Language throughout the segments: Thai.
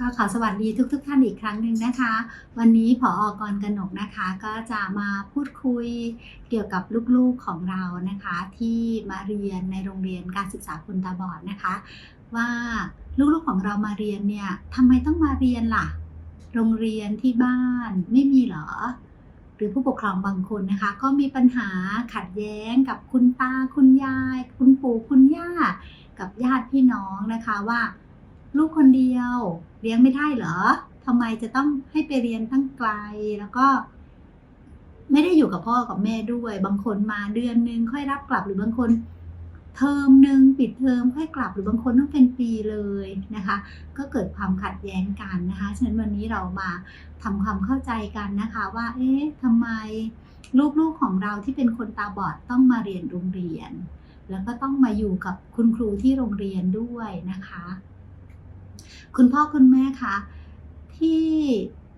ก็ขอสวัสดีทุกๆทท่านอีกครั้งหนึ่งนะคะ วันนี้ผออกรกนกนะคะ ก็จะมาพูดคุยเกี่ยวกับลูกๆของเรานะคะ ที่มาเรียนในโรงเรียนการศึกษาคนตาบอดนะคะ ว่าลูกๆของเรามาเรียนเนี่ยทำไมต้องมาเรียนล่ะ โรงเรียนที่บ้านไม่มีเหรอ หรือผู้ปกครองบางคนนะคะ ก็มีปัญหาขัดแย้งกับคุณตาคุณยาย คุณปู่คุณย่า กับญาติพี่น้องนะคะว่า ลูกคนเดียวเลี้ยงไม่ได้เหรอทำไมจะต้องให้ไปเรียนตั้งไกลแล้วก็ ไม่ได้อยู่กับพ่อกับแม่ด้วย บางคนมาเดือนนึงค่อยรับกลับหรือบางคน เทอมหนึ่งปิดเทอมค่อยกลับหรือบางคนต้องเป็นปีเลยนะคะ ก็เกิดความขัดแย้งกันนะคะฉะนั้นวันนี้เรามาทำความเข้าใจกันนะคะ ว่า เอ๊ะทำไมลูกๆของเราที่เป็นคนตาบอดต้องมาเรียนโรงเรียน แล้วก็ต้องมาอยู่กับคุณครูที่โรงเรียนด้วยนะคะ คุณพ่อคุณแม่คะที่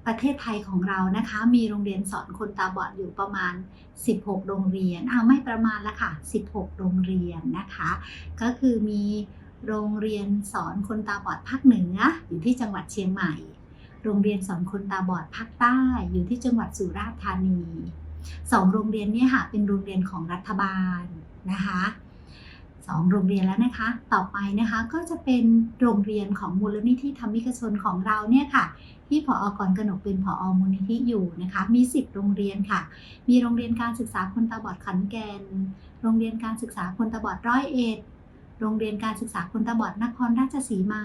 ประเทศไทยของเรานะคะ มีโรงเรียนสอนคนตาบอดอยู่ประมาณ 16 โรงเรียนอ้าวไม่ประมาณละค่ะ 16 โรงเรียนนะคะ ก็คือมีโรงเรียนสอนคนตาบอดภาคเหนืออยู่ที่จังหวัดเชียงใหม่ โรงเรียนสอนคนตาบอดภาคใต้อยู่ที่จังหวัดสุราษฎร์ธานีสองโรงเรียนนี่ยค่ะเป็นโรงเรียนของรัฐบาลนะคะ สองโรงเรียนแล้วนะคะ ต่อไปนะคะก็จะเป็นโรงเรียนของมูลนิธิธรรมิกชนของเราเนี่ยค่ะ ที่ผออกรกนกเป็นผอมูลนิธิอยู่นะคะ มี 10 โรงเรียนค่ะ มีโรงเรียนการศึกษาคนตาบอดขอนแก่น โรงเรียนการศึกษาคนตาบอดร้อยเอ็ด โรงเรียนการศึกษาคนตาบอดนครราชสีมา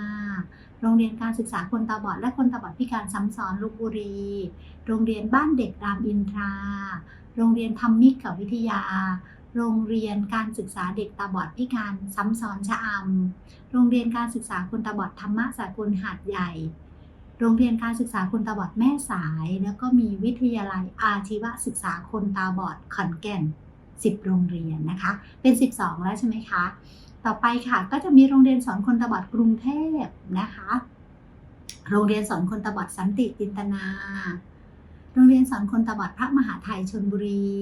โรงเรียนการศึกษาคนตาบอดและคนตาบอดพิการซ้ำซ้อนลพบุรี โรงเรียนบ้านเด็กรามอินทรา โรงเรียนธรรมิกกับวิทยา โรงเรียนการศึกษาเด็กตาบอดพิการซ้ำซ้อนชะอำโรงเรียนการศึกษาคนตาบอดธรรมะสากลหาดใหญ่ โรงเรียนการศึกษาคนตาบอดแม่สาย แล้วก็มีวิทยาลัยอาชีวศึกษาคนตาบอดขอนแก่น 10 โรงเรียนนะคะ เป็น 12 แล้วใช่ไหมคะ ต่อไปค่ะก็จะมีโรงเรียนสอนคนตาบอดกรุงเทพนะคะ โรงเรียนสอนคนตาบอดสันติจินตนา โรงเรียนสอนคนตาบอดพระมหาไทยชนบุรี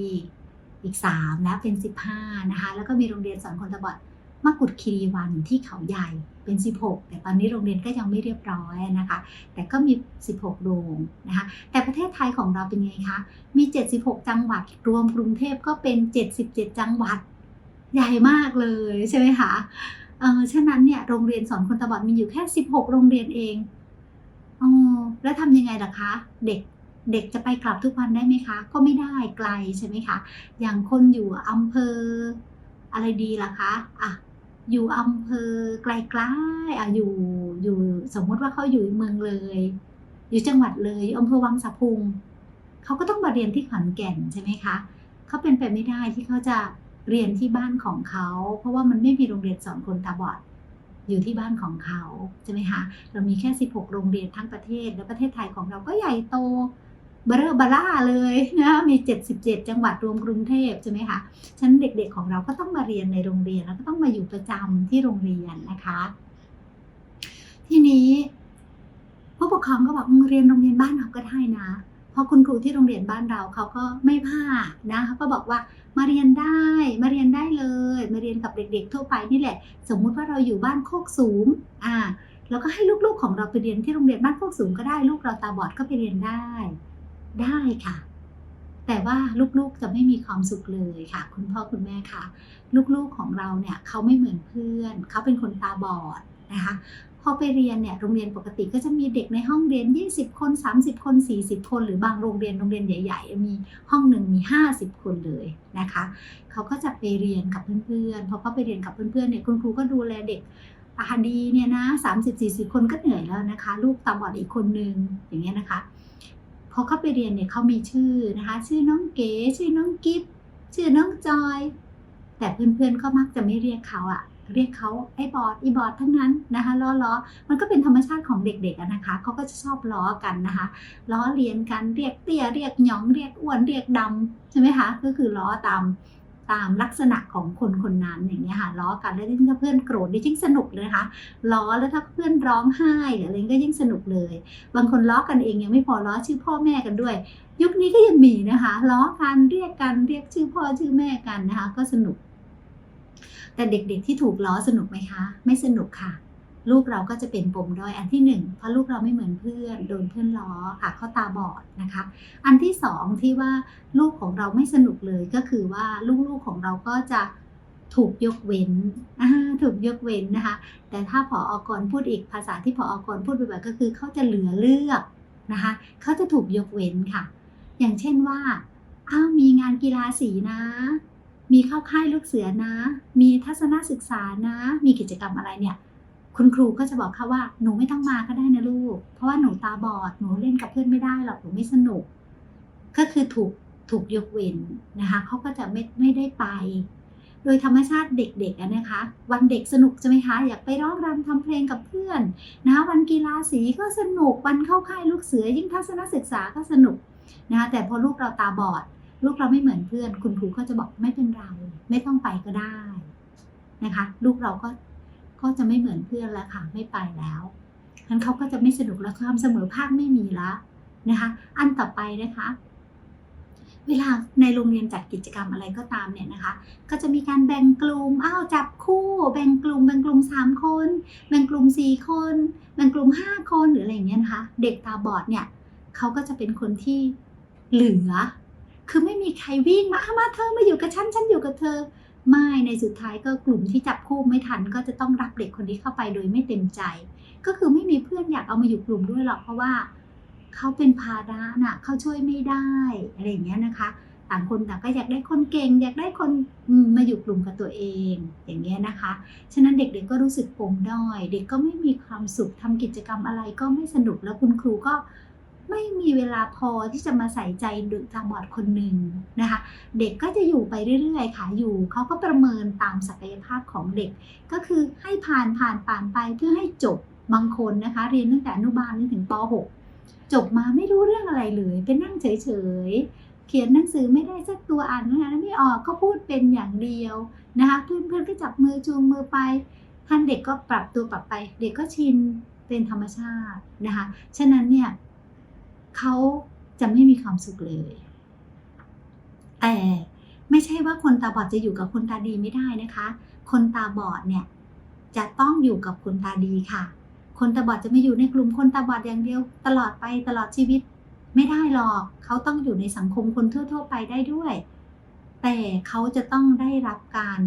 อีก 3 แล้วเป็น 15 นะคะ แล้วก็มีโรงเรียนสอนคนตาบอดมกุฎคีรีวันที่เขาใหญ่เป็น 16 แต่ตอนนี้โรงเรียนก็ยังไม่เรียบร้อยนะคะ แต่ก็มี 16 โรงนะคะ แต่ประเทศไทยของเราเป็นไงคะ มี 76 จังหวัด รวมกรุงเทพก็เป็น 77 จังหวัด ใหญ่มากเลยใช่ไหมคะ เออฉะนั้นเนี่ยโรงเรียนสอนคนตาบอดมีอยู่แค่ 16 โรงเรียนเอง อ๋อ แล้วทำยังไงล่ะคะ เด็ก เด็กจะไปกลับทุกวันได้ไหมคะ ก็ไม่ได้ไกลใช่ไหมคะ อย่างคนอยู่อำเภออะไรดีล่ะคะอะอยู่อำเภอไกลๆอะอยู่อยู่สมมติว่าเขาอยู่เมืองเลย อยู่จังหวัดเลยอยู่อำเภอวังสะพุงเขาก็ต้องมาเรียนที่ขอนแก่นใช่ไหมคะเขาเป็นไปไม่ได้ที่เขาจะเรียนที่บ้านของเขา เพราะว่ามันไม่มีโรงเรียนสอนคนตาบอดอยู่ที่บ้านของเขาใช่ไหมคะเรามีแค่ 16 โรงเรียนทั้งประเทศ และประเทศไทยของเราก็ใหญ่โต เบอร์เบล่าเลยนะมี 77 จังหวัดรวมกรุงเทพใช่ไหมคะฉะนั้นเด็กๆของเราก็ต้องมาเรียนในโรงเรียนแล้วก็ต้องมาอยู่ประจำที่โรงเรียนนะคะ ทีนี้ผู้ปกครองก็บอกเรียนโรงเรียนบ้านเราก็ได้นะพราะคุณครูที่โรงเรียนบ้านเราเขาก็ไม่พลานะเขาก็บอกว่ามาเรียนได้มาเรียนได้เลย มาเรียนกับเด็ก ๆ ทั่วไปนี่แหละ สมมุติว่าเราอยู่บ้านโคกสูงอ่าแล้วก็ให้ลูกๆของเราไปเรียนที่โรงเรียนบ้านโคกสูงก็ได้ลูกเราตาบอดก็ไปเรียนได้ ได้ค่ะ แต่ว่าลูกๆจะไม่มีความสุขเลยค่ะ คุณพ่อคุณแม่ค่ะลูกๆของเราเนี่ยเขาไม่เหมือนเพื่อน เขาเป็นคนตาบอดนะคะพอไปเรียนเนี่ยโรงเรียนปกติก็จะมีเด็กในห้องเรียน 20 คน 30 คน 40 คน หรือบางโรงเรียนโรงเรียนใหญ่ ๆ มีห้องหนึ่งมี 50 คนเลยนะคะเขาก็จะไปเรียนกับเพื่อนๆพอเขาไปเรียนกับเพื่อนๆเนี่ยคุณครูก็ดูแลเด็กตาดีเนี่ยนะ30-40 คนก็เหนื่อยแล้วนะคะ ลูกตาบอดอีกคนนึงอย่างเงี้ยนะคะ พอเข้าไปเรียนเนี่ยเขามีชื่อนะคะ ชื่อน้องเก๋ ชื่อน้องกิฟชื่อน้องจอย แต่เพื่อนๆก็มักจะไม่เรียกเขาอะเรียกเขาไอ้บอดอีบอดทั้งนั้นนะคะล้อล้อมันก็เป็นธรรมชาติของเด็กๆนะคะเขาก็จะชอบล้อกันนะคะล้อเลียนกันเรียกเตี้ยเรียกหยองเรียกอ้วนเรียกดำใช่ไหมคะก็คือล้อตาม ตามลักษณะของคนคนนั้นอย่างเงี้ยค่ะล้อกันแล้วยิ่งถ้าเพื่อนโกรธนี่ยิ่งสนุกเลยนะคะล้อแล้วถ้าเพื่อนร้องไห้หรืออะไรก็ยิ่งสนุกเลย บางคนล้อกันเองยังไม่พอล้อชื่อพ่อแม่กันด้วย ยุคนี้ก็ยังมีนะคะล้อกันเรียกกันเรียกชื่อพ่อชื่อแม่กันนะคะ ก็สนุก แต่เด็กๆที่ถูกล้อสนุกไหมคะ ไม่สนุกค่ะ ลูกเราก็จะเป็นปมด้อยอันที่หนึ่งเพราะลูกเราไม่เหมือนเพื่อนโดนเพื่อนล้อค่ะเขาตาบอดนะคะ อันที่สองที่ว่าลูกของเราไม่สนุกเลยก็คือว่าลูกๆของเราก็จะถูกยกเว้นถูกยกเว้นนะคะ แต่ถ้าผออกรพูดอีกภาษาที่ผออกรพูดบ่อยๆก็คือเขาจะเหลือเลือกนะคะเขาจะถูกยกเว้นค่ะ อย่างเช่นว่าอ้าวมีงานกีฬาสีนะ มีเข้าค่ายลูกเสือนะ มีทัศนศึกษานะ มีกิจกรรมอะไรเนี่ย คุณครูก็จะบอกเขาว่าหนูไม่ต้องมาก็ได้นะลูก เพราะว่าหนูตาบอดหนูเล่นกับเพื่อนไม่ได้หรอกหนูไม่สนุก ก็คือถูกถูกยกเว้นนะคะเขาก็จะไม่ไม่ได้ไป โดยธรรมชาติเด็กๆนะคะ วันเด็กสนุกใช่ไหมคะอยากไปร้องรำทำเพลงกับเพื่อนนะวันกีฬาสีก็สนุกวันเข้าค่ายลูกเสือยิ่งทัศนศึกษาก็สนุกนะคะแต่พอลูกเราตาบอด ลูกเราไม่เหมือนเพื่อน คุณครูก็จะบอกไม่เป็นไร ไม่ต้องไปก็ได้นะคะ ลูกเราก็ ก็จะไม่เหมือนเพื่อนแล้วค่ะไม่ไปแล้วงั้นเขาก็จะไม่สนุกแล้วความเสมอภาคไม่มีละนะคะ อันต่อไปนะคะ เวลาในโรงเรียนจัดกิจกรรมอะไรก็ตามเนี่ยนะคะ ก็จะมีการแบ่งกลุ่มอ้าวจับคู่ แบ่งกลุ่ม แบ่งกลุ่มสามคน แบ่งกลุ่มสี่คน แบ่งกลุ่มห้าคนหรืออะไรอย่างเงี้ยนะคะ เด็กตาบอดเนี่ยเขาก็จะเป็นคนที่เหลือ คือไม่มีใครวิ่งมามาเธอมาอยู่กับฉันฉันอยู่กับเธอ ไม่ในสุดท้ายก็กลุ่มที่จับคู่ไม่ทัน ก็จะต้องรับเด็กคนนี้เข้าไปโดยไม่เต็มใจ ก็คือไม่มีเพื่อนอยากเอามาอยู่กลุ่มด้วยหรอกเพราะว่าเขาเป็นภาระน่ะเขาช่วยไม่ได้อะไรอย่างเงี้ยนะคะ ต่างคนต่างก็อยากได้คนเก่ง อยากได้คนมาอยู่กลุ่มกับตัวเอง อย่างเงี้ยนะคะ ฉะนั้นเด็กๆก็รู้สึกปมด้อย เด็กก็ไม่มีความสุขทำกิจกรรมอะไรก็ไม่สนุกแล้วคุณครูก็ ไม่มีเวลาพอที่จะมาใส่ใจเด็กตาบอดคนหนึ่งนะคะ เด็กก็จะอยู่ไปเรื่อยๆค่ะอยู่เขาก็ประเมินตามศักยภาพของเด็ก ก็คือให้ผ่านผ่านผ่านไปเพื่อให้จบบางคนนะคะ เรียนตั้งแต่อนุบาลจนถึงป .6 จบมาไม่รู้เรื่องอะไรเลยเป็นนั่งเฉยๆ เขียนหนังสือไม่ได้สักตัวอ่านไม่ได้ไม่ออกก็พูดเป็นอย่างเดียวนะคะเพื่อนๆก็จับมือจูงมือไปท่านเด็กก็ปรับตัวปรับไป เด็กก็ชินเป็นธรรมชาตินะคะฉะนั้นเนี่ย เขาจะไม่มีความสุขเลย แต่ไม่ใช่ว่าคนตาบอดจะอยู่กับคนตาดีไม่ได้นะคะ คนตาบอดเนี่ยจะต้องอยู่กับคนตาดีค่ะ คนตาบอดจะไม่อยู่ในกลุ่มคนตาบอดอย่างเดียว ตลอดไปตลอดชีวิต ไม่ได้หรอก เขาต้องอยู่ในสังคมคนทั่ว ๆ ไปได้ด้วย แต่เขาจะต้องได้รับการ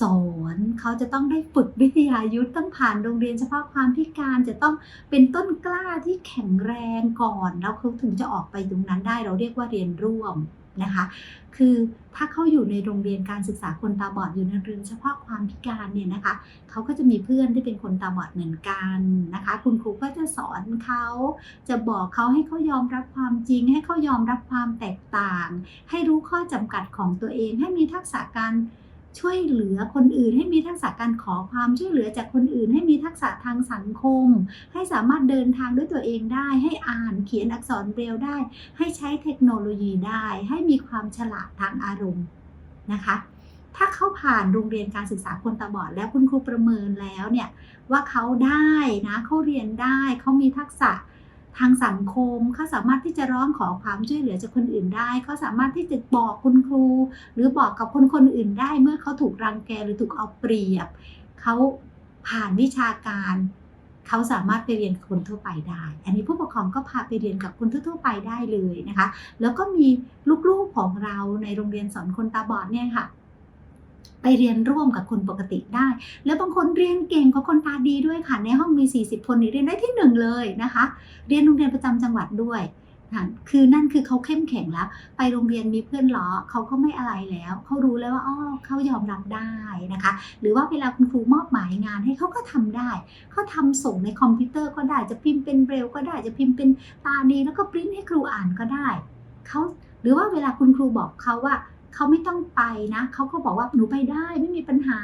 สอนเขาจะต้องได้ฝึกวิทยายุทธ์ต้องผ่านโรงเรียนเฉพาะความพิการจะต้องเป็นต้นกล้าที่แข็งแรงก่อน แล้วเขาถึงจะออกไปตรงนั้นได้เราเรียกว่าเรียนร่วมนะคะ คือถ้าเขาอยู่ในโรงเรียนการศึกษาคนตาบอดอยู่ในเรียนเฉพาะความพิการเนี่ยนะคะเขาก็จะมีเพื่อนที่เป็นคนตาบอดเหมือนกันนะคะ คุณครูก็จะสอนเขาจะบอกเขาให้เขายอมรับความจริง ให้เขายอมรับความแตกต่าง ให้รู้ข้อจำกัดของตัวเอง ให้มีทักษะการ ช่วยเหลือคนอื่น ให้มีทักษะการขอความช่วยเหลือจากคนอื่น ให้มีทักษะทางสังคม ให้สามารถเดินทางด้วยตัวเองได้ ให้อ่านเขียนอักษรเบรลได้ ให้ใช้เทคโนโลยีได้ ให้มีความฉลาดทางอารมณ์นะคะ ถ้าเขาผ่านโรงเรียนการศึกษาคนตาบอดแล้วคุณครูประเมินแล้วเนี่ยว่าเขาได้นะเขาเรียนได้เขามีทักษะ ทางสังคมเขาสามารถที่จะร้องขอความช่วยเหลือจากคนอื่นได้เขาสามารถที่จะบอกคุณครู หรือบอกกับคนคนอื่นได้ เมื่อเขาถูกรังแกหรือถูกเอาเปรียบเขาผ่านวิชาการเขาสามารถไปเรียนกับคนทั่วไปได้ อันนี้ผู้ปกครองก็พาไปเรียนกับคนทั่วไปได้เลยนะคะ แล้วก็มีลูกๆของเราในโรงเรียนสอนคนตาบอดเนี่ยค่ะ ไปเรียนร่วมกับคนปกติได้ แล้วบางคนเรียนเก่งกว่าคนตาดีด้วยค่ะ ในห้องมี 40 คนอีเรียนได้ที่หนึ่งเลยนะคะ เรียนโรงเรียนประจำจังหวัดด้วยคือนั่นคือเขาเข้มแข็งแล้ว ไปโรงเรียนมีเพื่อนล้อเขาก็ไม่อะไรแล้ว เขารู้แล้วว่าอ๋อเขายอมรับได้นะคะ หรือว่าเวลาคุณครูมอบหมายงานให้เขาก็ทำได้เขาทำส่งในคอมพิวเตอร์ก็ได้จะพิมพ์เป็นเบรลก็ได้จะพิมพ์เป็นตาดีแล้วก็ปริ้นให้ครูอ่านก็ได้เขาหรือว่าเวลาคุณครูบอกเขาว่า เขาไม่ต้องไปนะเขาก็บอกว่าหนูไปได้ไม่มีปัญหา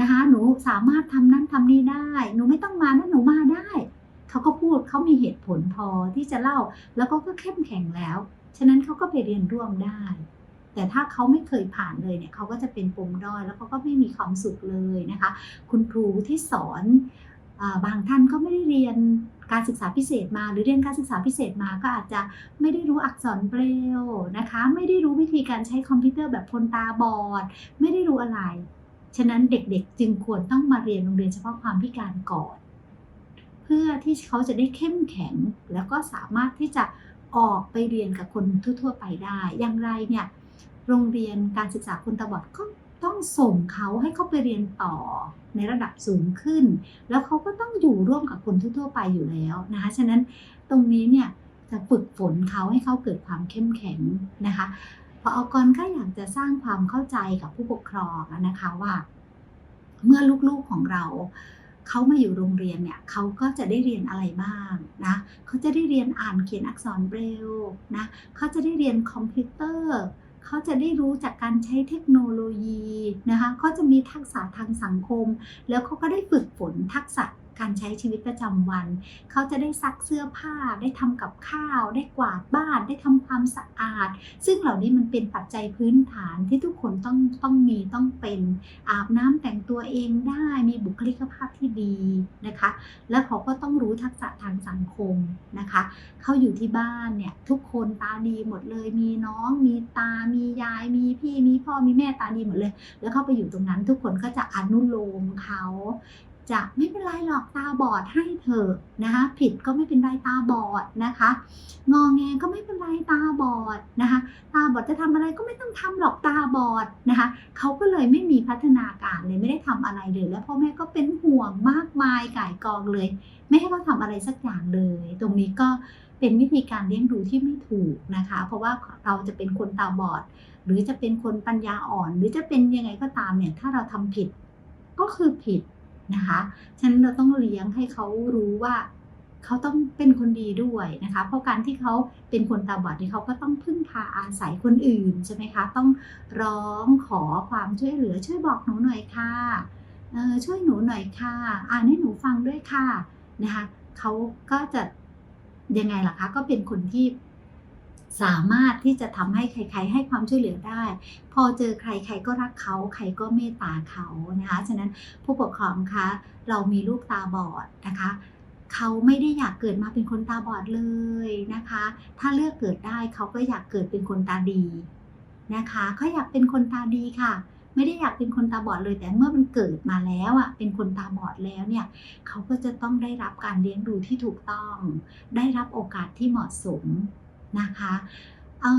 นะคะหนูสามารถทำนั่นทำนี่ได้ หนูไม่ต้องมานะหนูมาได้เขาก็พูดเขามีเหตุผลพอที่จะเล่า แล้วก็ก็เข้มแข็งแล้ว ฉะนั้นเขาก็ไปเรียนร่วมได้ แต่ถ้าเขาไม่เคยผ่านเลยเนี่ยเขาก็จะเป็นปมด้อยแล้วเขาก็ไม่มีความสุขเลยนะคะ คุณครูที่สอน บางท่านก็ไม่ได้เรียนการศึกษาพิเศษมา หรือเรียนการศึกษาพิเศษมาก็อาจจะไม่ได้รู้อักษรเบรลนะคะ ไม่ได้รู้วิธีการใช้คอมพิวเตอร์แบบคนตาบอด ไม่ได้รู้อะไร ฉะนั้นเด็กๆ จึงควรต้องมาเรียนโรงเรียนเฉพาะความพิการก่อน เพื่อที่เขาจะได้เข้มแข็งแล้วก็สามารถที่จะออกไปเรียนกับคนทั่ว ๆ ไปได้ อย่างไรเนี่ยโรงเรียนการศึกษาคนตาบอดก็ต้องส่งเขาให้เขาไปเรียนต่อ ในระดับสูงขึ้น แล้วเขาก็ต้องอยู่ร่วมกับคนทั่วๆไปอยู่แล้วนะคะ ฉะนั้นตรงนี้เนี่ยจะฝึกฝนเขาให้เขาเกิดความเข้มแข็งนะคะพอออกรก็อยากจะสร้างความเข้าใจกับผู้ปกครองนะคะว่า เมื่อลูกๆของเราเขามาอยู่โรงเรียนเนี่ยเขาก็จะได้เรียนอะไรบ้างนะเขาจะได้เรียนอ่านเขียนอักษรเบรลนะเขาจะได้เรียนคอมพิวเตอร์ เขาจะได้รู้จากการใช้เทคโนโลยีนะคะเขาจะมีทักษะทางสังคม แล้วเขาก็ได้ฝึกฝนทักษะ การใช้ชีวิตประจำวัน เขาจะได้ซักเสื้อผ้า ได้ทำกับข้าว ได้กวาดบ้าน ได้ทำความสะอาด ซึ่งเหล่านี้มันเป็นปัจจัยพื้นฐานที่ทุกคนต้องต้องมีต้องเป็นอาบน้ำแต่งตัวเองได้มีบุคลิกภาพที่ดีนะคะ แล้วเขาก็ต้องรู้ทักษะทางสังคมนะคะ เขาอยู่ที่บ้านเนี่ยทุกคนตาดีหมดเลย มีน้อง มีตา มียาย มีพี่ มีพ่อ มีแม่ตาดีหมดเลย แล้วเข้าไปอยู่ตรงนั้นทุกคนก็จะอนุโลมเขา จะไม่เป็นไรหรอกตาบอดให้เถอะนะคะผิดก็ไม่เป็นไรตาบอดนะคะงอแงก็ไม่เป็นไรตาบอดนะคะตาบอดจะทำอะไรก็ไม่ต้องทำหรอกตาบอดนะคะเขาก็เลยไม่มีพัฒนาการเลยไม่ได้ทำอะไรเลย แล้วพ่อแม่ก็เป็นห่วงมากมายก่ายกองเลย ไม่ให้เขาทำอะไรสักอย่างเลย ตรงนี้ก็เป็นวิธีการเลี้ยงดูที่ไม่ถูกนะคะ เพราะว่าเราจะเป็นคนตาบอด หรือจะเป็นคนปัญญาอ่อน หรือจะเป็นยังไงก็ตามเนี่ยถ้าเราทำผิดก็คือผิด นะคะฉะนั้นเราต้องเลี้ยงให้เขารู้ว่าเขาต้องเป็นคนดีด้วยนะคะ เพราะการที่เขาเป็นคนตาบอดนี่เขาก็ต้องพึ่งพาอาศัยคนอื่นใช่ไหมคะ ต้องร้องขอความช่วยเหลือช่วยบอกหนูหน่อยค่ะช่วยหนูหน่อยค่ะ อ่านให้หนูฟังด้วยค่ะนะคะเขาก็จะยังไงล่ะคะ ก็เป็นคนที่ สามารถที่จะทำให้ใคร ๆ ให้ความช่วยเหลือได้ พอเจอใครใครก็รักเขา ใครก็เมตตาเขานะคะ ฉะนั้นผู้ปกครองคะเรามีลูกตาบอดนะคะเขาไม่ได้อยากเกิดมาเป็นคนตาบอดเลยนะคะ ถ้าเลือกเกิดได้เขาก็อยากเกิดเป็นคนตาดีนะคะเขาอยากเป็นคนตาดีค่ะ ไม่ได้อยากเป็นคนตาบอดเลย แต่เมื่อมันเกิดมาแล้วอะ เป็นคนตาบอดแล้วเนี่ยเขาก็จะต้องได้รับการเลี้ยงดูที่ถูกต้อง ได้รับโอกาสที่เหมาะสม นะคะ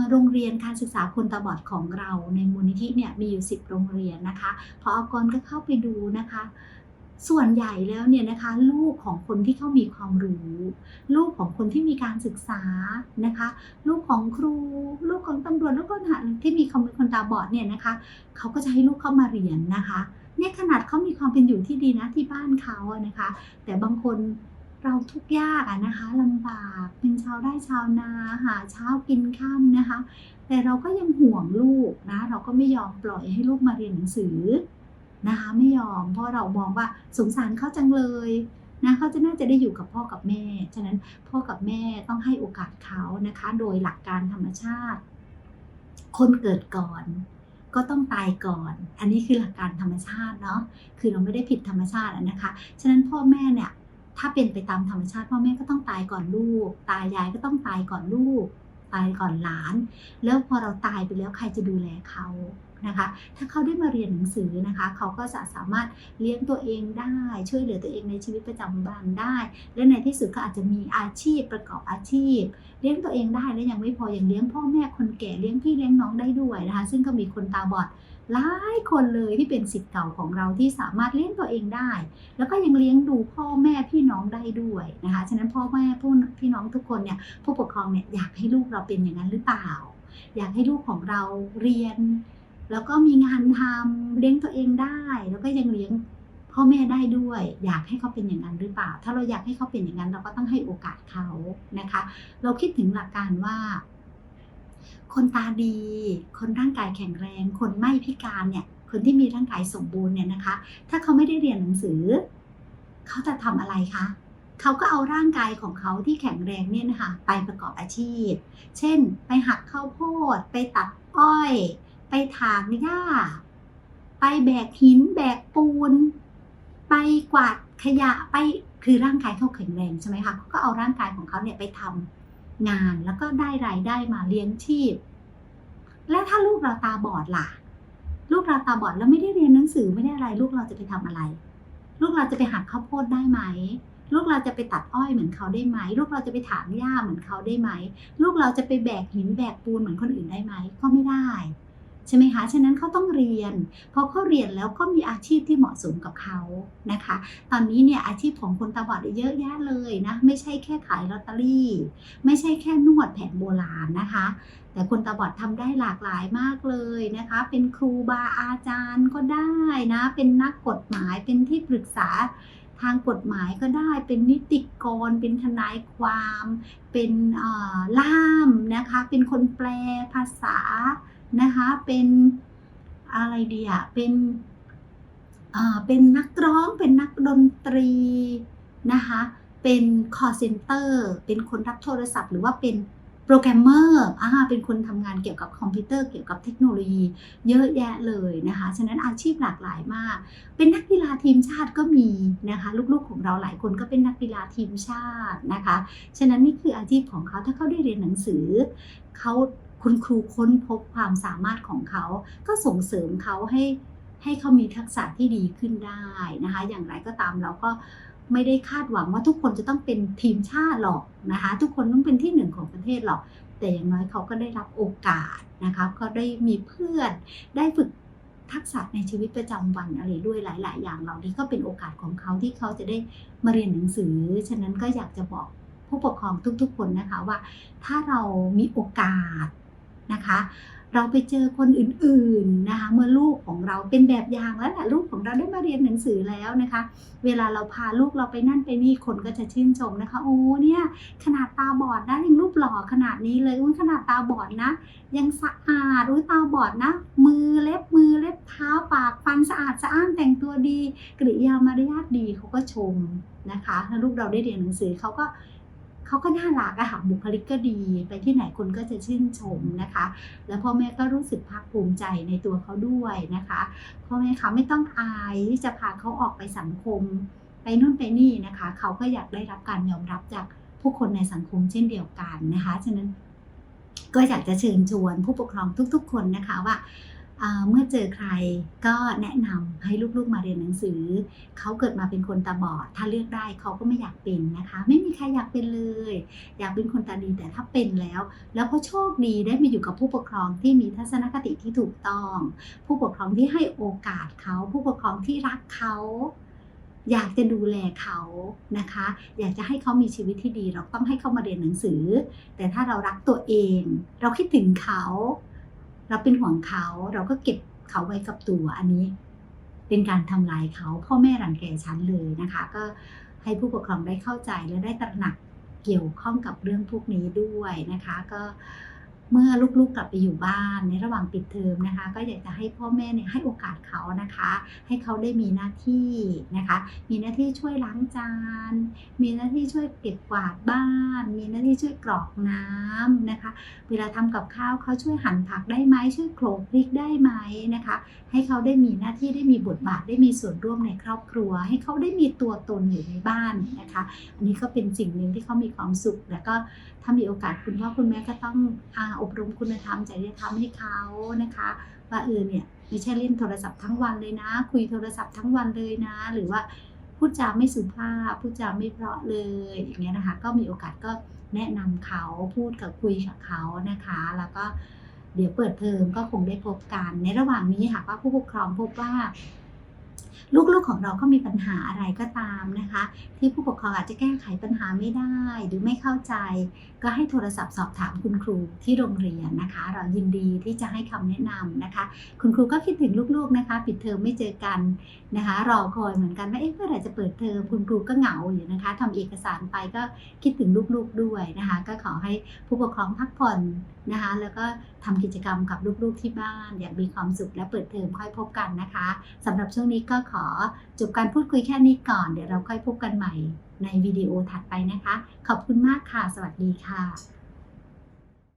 โรงเรียนการศึกษาคนตาบอดของเราในมูลนิธิเนี่ยมีอยู่ 10 โรงเรียนนะคะ พออกรก็เข้าไปดูนะคะ ส่วนใหญ่แล้วเนี่ยนะคะ ลูกของคนที่เขามีความรู้ ลูกของคนที่มีการศึกษานะคะ ลูกของครู ลูกของตำรวจลูกคนหาที่มีความเป็นคนตาบอดเนี่ยนะคะเขาก็จะให้ลูกเข้ามาเรียนนะคะเนี่ยขนาดเขามีความเป็นอยู่ที่ดีนะที่บ้านเขาอะนะคะ แต่บางคน เราทุกยากอะนะคะลำบากเป็นชาวไร่ชาวนาหาเช้ากินค่ำนะคะ แต่เราก็ยังห่วงลูกนะ เราก็ไม่ยอมปล่อยให้ลูกมาเรียนหนังสือนะคะไม่ยอมเพราะเรามองว่าสงสารเขาจังเลยนะเขาจะน่าจะได้อยู่กับพ่อกับแม่ ฉะนั้นพ่อกับแม่ต้องให้โอกาสเขานะคะ โดยหลักการธรรมชาติ คนเกิดก่อน ก็ต้องตายก่อน อันนี้คือหลักการธรรมชาติเนาะคือเราไม่ได้ผิดธรรมชาตินะคะ ฉะนั้นพ่อแม่เนี่ย ถ้าเป็นไปตามธรรมชาติพ่อแม่ก็ต้องตายก่อนลูก ตายายก็ต้องตายก่อนลูก ตายก่อนหลาน แล้วพอเราตายไปแล้วใครจะดูแลเขานะคะถ้าเขาได้มาเรียนหนังสือนะคะเขาก็จะสามารถเลี้ยงตัวเองได้ ช่วยเหลือตัวเองในชีวิตประจำวันได้ และในที่สุดก็อาจจะมีอาชีพประกอบอาชีพ เลี้ยงตัวเองได้และยังไม่พอยังเลี้ยงพ่อแม่คนแก่เลี้ยงพี่เลี้ยงน้องได้ด้วยนะคะซึ่งก็มีคนตาบอด หลายคนเลยที่เป็นสิทธิ์เก่าของเราที่สามารถเลี้ยงตัวเองได้ แล้วก็ยังเลี้ยงดูพ่อแม่พี่น้องได้ด้วยนะคะฉะนั้นพ่อแม่ผู้พี่น้องทุกคนเนี่ยผู้ปกครองเนี่ยอยากให้ลูกเราเป็นอย่างนั้นหรือเปล่า อยากให้ลูกของเราเรียน แล้วก็มีงานทำเลี้ยงตัวเองได้ แล้วก็ยังเลี้ยงพ่อแม่ได้ด้วย อยากให้เขาเป็นอย่างนั้นหรือเปล่า ถ้าเราอยากให้เขาเป็นอย่างนั้นเราก็ต้องให้โอกาสเขานะคะ เราคิดถึงหลักการว่า คนตาดี คนร่างกายแข็งแรง คนไม่พิการเนี่ย คนที่มีร่างกายสมบูรณ์เนี่ยนะคะ ถ้าเขาไม่ได้เรียนหนังสือ เขาจะทำอะไรคะเขาก็เอาร่างกายของเขาที่แข็งแรงเนี่ยนะคะไปประกอบอาชีพ เช่น ไปหักข้าวโพด ไปตัดอ้อย ไปถางหญ้า ไปแบกหิน แบกปูน ไปกวาดขยะ ไป คือร่างกายเขาแข็งแรงใช่ไหมคะเขาก็เอาร่างกายของเขาเนี่ยไปทำ งานแล้วก็ได้รายได้มาเลี้ยงชีพ และถ้าลูกเราตาบอดล่ะ ลูกเราตาบอดแล้วไม่ได้เรียนหนังสือไม่ได้อะไร ลูกเราจะไปทำอะไร ลูกเราจะไปหักข้าวโพดได้ไหมลูกเราจะไปตัดอ้อยเหมือนเขาได้ไหม ลูกเราจะไปถางหญ้าเหมือนเขาได้ไหม ลูกเราจะไปแบกหินแบกปูนเหมือนคนอื่นได้ไหม ก็ไม่ได้ ใช่ไหมคะ ฉะนั้นเขาต้องเรียน พอเขาเรียนแล้วก็มีอาชีพที่เหมาะสมกับเขานะคะ ตอนนี้เนี่ยอาชีพของคนตาบอดเยอะแยะเลยนะ ไม่ใช่แค่ขายลอตเตอรี่ ไม่ใช่แค่นวดแผนโบราณนะคะ แต่คนตาบอดทำได้หลากหลายมากเลยนะคะ เป็นครูบาอาจารย์ก็ได้นะ เป็นนักกฎหมาย เป็นที่ปรึกษาทางกฎหมายก็ได้เป็นนิติกร เป็นทนายความ เป็นล่ามนะคะ เป็นคนแปลภาษา นะคะเป็นอะไรดีอะเป็นเอ่อเป็นนักร้องเป็นนักดนตรีนะคะเป็น call center เป็นคนรับโทรศัพท์ หรือว่าเป็นโปรแกรมเมอร์อ่าเป็นคนทำงานเกี่ยวกับคอมพิวเตอร์เกี่ยวกับเทคโนโลยีเยอะแยะเลยนะคะ ฉะนั้นอาชีพหลากหลายมาก เป็นนักกีฬาทีมชาติก็มีนะคะ ลูกๆของเราหลายคนก็เป็นนักกีฬาทีมชาตินะคะ ฉะนั้นนี่คืออาชีพของเขาถ้าเขาได้เรียนหนังสือเขา คุณครูค้นพบความสามารถของเขา ก็ส่งเสริมเขาให้ให้เขามีทักษะที่ดีขึ้นได้นะคะ อย่างไรก็ตามเราก็ไม่ได้คาดหวังว่าทุกคนจะต้องเป็นทีมชาติหรอกนะคะ ทุกคนต้องเป็นที่หนึ่งของประเทศหรอก แต่อย่างน้อยเขาก็ได้รับโอกาสนะคะก็ได้มีเพื่อนได้ฝึกทักษะในชีวิตประจำวันอะไรด้วยหลาย ๆ อย่างเหล่านี้ก็เป็นโอกาสของเขาที่เขาจะได้มาเรียนหนังสือ ฉะนั้นก็อยากจะบอกผู้ปกครองทุก ๆ คนนะคะว่า ถ้าเรามีโอกาส นะคะ เราไปเจอคนอื่นๆนะคะเมื่อลูกของเราเป็นแบบอย่างแล้วแหละลูกของเราได้มาเรียนหนังสือแล้วนะคะ เวลาเราพาลูกเราไปนั่นไปนี่คนก็จะชื่นชมนะคะ โอ้เนี่ยขนาดตาบอดนะยังรูปหล่อขนาดนี้เลยอุ้ยขนาดตาบอดนะ ยังสะอาดอุ้ยตาบอดนะ มือเล็บมือเล็บเท้าปากฟันสะอาดสะอ้านแต่งตัวดีกริยามารยาทดีเขาก็ชมนะคะถ้าลูกเราได้เรียนหนังสือเขาก็ เขาก็น่ารักอะค่ะบุคลิกก็ดี ไปที่ไหนคนก็จะชื่นชมนะคะ แล้วพ่อแม่ก็รู้สึกภาคภูมิใจในตัวเขาด้วยนะคะพ่อแม่เขาไม่ต้องอายที่จะพาเขาออกไปสังคม ไปนู่นไปนี่นะคะ เขาก็อยากได้รับการยอมรับจากผู้คนในสังคมเช่นเดียวกันนะคะ ฉะนั้นก็อยากจะเชิญชวนผู้ปกครองทุก ๆ คนนะคะว่าอ่า เมื่อเจอใครก็แนะนำให้ลูกๆมาเรียนหนังสือ เขาเกิดมาเป็นคนตาบอด ถ้าเลือกได้เขาก็ไม่อยากเป็นนะคะ ไม่มีใครอยากเป็นเลย อยากเป็นคนตาดีแต่ถ้าเป็นแล้ว แล้วเขาโชคดีได้มาอยู่กับผู้ปกครองที่มีทัศนคติที่ถูกต้อง ผู้ปกครองที่ให้โอกาสเขา ผู้ปกครองที่รักเขาอยากจะดูแลเขานะคะ อยากจะให้เขามีชีวิตที่ดี เราต้องให้เขามาเรียนหนังสือ แต่ถ้าเรารักตัวเอง เราคิดถึงเขา เราเป็นห่วงเขาเราก็เก็บเขาไว้กับตัวอันนี้ เป็นการทำลายเขาพ่อแม่รังแกฉันเลยนะคะ ก็ให้ผู้ปกครองได้เข้าใจและได้ตระหนักเกี่ยวข้องกับเรื่องพวกนี้ด้วยนะคะ ก็ เมื่อลูกๆกลับไปอยู่บ้านในระหว่างปิดเทอมนะคะ ก็อยากจะให้พ่อแม่เนี่ยให้โอกาสเขานะคะ ให้เขาได้มีหน้าที่นะคะ มีหน้าที่ช่วยล้างจาน มีหน้าที่ช่วยเก็บกวาดบ้าน มีหน้าที่ช่วยกรอกน้ำนะคะ เวลาทำกับข้าวเขาช่วยหั่นผักได้ไหมช่วยโขลกพริกได้ไหมนะคะ ให้เขาได้มีหน้าที่ได้มีบทบาทได้มีส่วนร่วมในครอบครัว ให้เขาได้มีตัวตนอยู่ในบ้านนะคะ อันนี้ก็เป็นสิ่งหนึ่งที่เขามีความสุข แล้วก็ถ้ามีโอกาสคุณพ่อคุณแม่ก็ต้องอาอบรมคุณธรรมจริยธรรมให้เขานะคะ ว่าเออเนี่ยไม่ใช่เล่นโทรศัพท์ทั้งวันเลยนะ คุยโทรศัพท์ทั้งวันเลยนะ หรือว่าพูดจาไม่สุภาพพูดจาไม่เพราะเลยอย่างเงี้ยนะคะ ก็มีโอกาสก็แนะนำเขาพูดกับคุยกับเขานะคะ แล้วก็เดี๋ยวเปิดเทอมก็คงได้พบกัน ในระหว่างนี้ค่ะก็ผู้ปกครองพบว่า ลูกๆของเราก็มีปัญหาอะไรก็ตามนะคะ ที่ผู้ปกครองอาจจะแก้ไขปัญหาไม่ได้ หรือไม่เข้าใจ ก็ให้โทรศัพท์สอบถามคุณครูที่โรงเรียนนะคะ เรายินดีที่จะให้คำแนะนำนะคะ คุณครูก็คิดถึงลูกๆนะคะปิดเทอมไม่เจอกันนะคะรอคอยเหมือนกันว่าเอ๊ะเมื่อไหร่จะเปิดเทอมคุณครูก็เหงาอยู่นะคะทำเอกสารไปก็คิดถึงลูกๆด้วยนะคะ ก็ขอให้ผู้ปกครองพักผ่อน นะคะ แล้วก็ทำกิจกรรมกับลูกๆที่บ้าน อย่างมีความสุขและเปิดเทอมค่อยพบกันนะคะสำหรับช่วงนี้ก็ขอจบการพูดคุยแค่นี้ก่อน เดี๋ยวเราค่อยพบกันใหม่ในวิดีโอถัดไปนะคะ ขอบคุณมากค่ะ สวัสดีค่ะ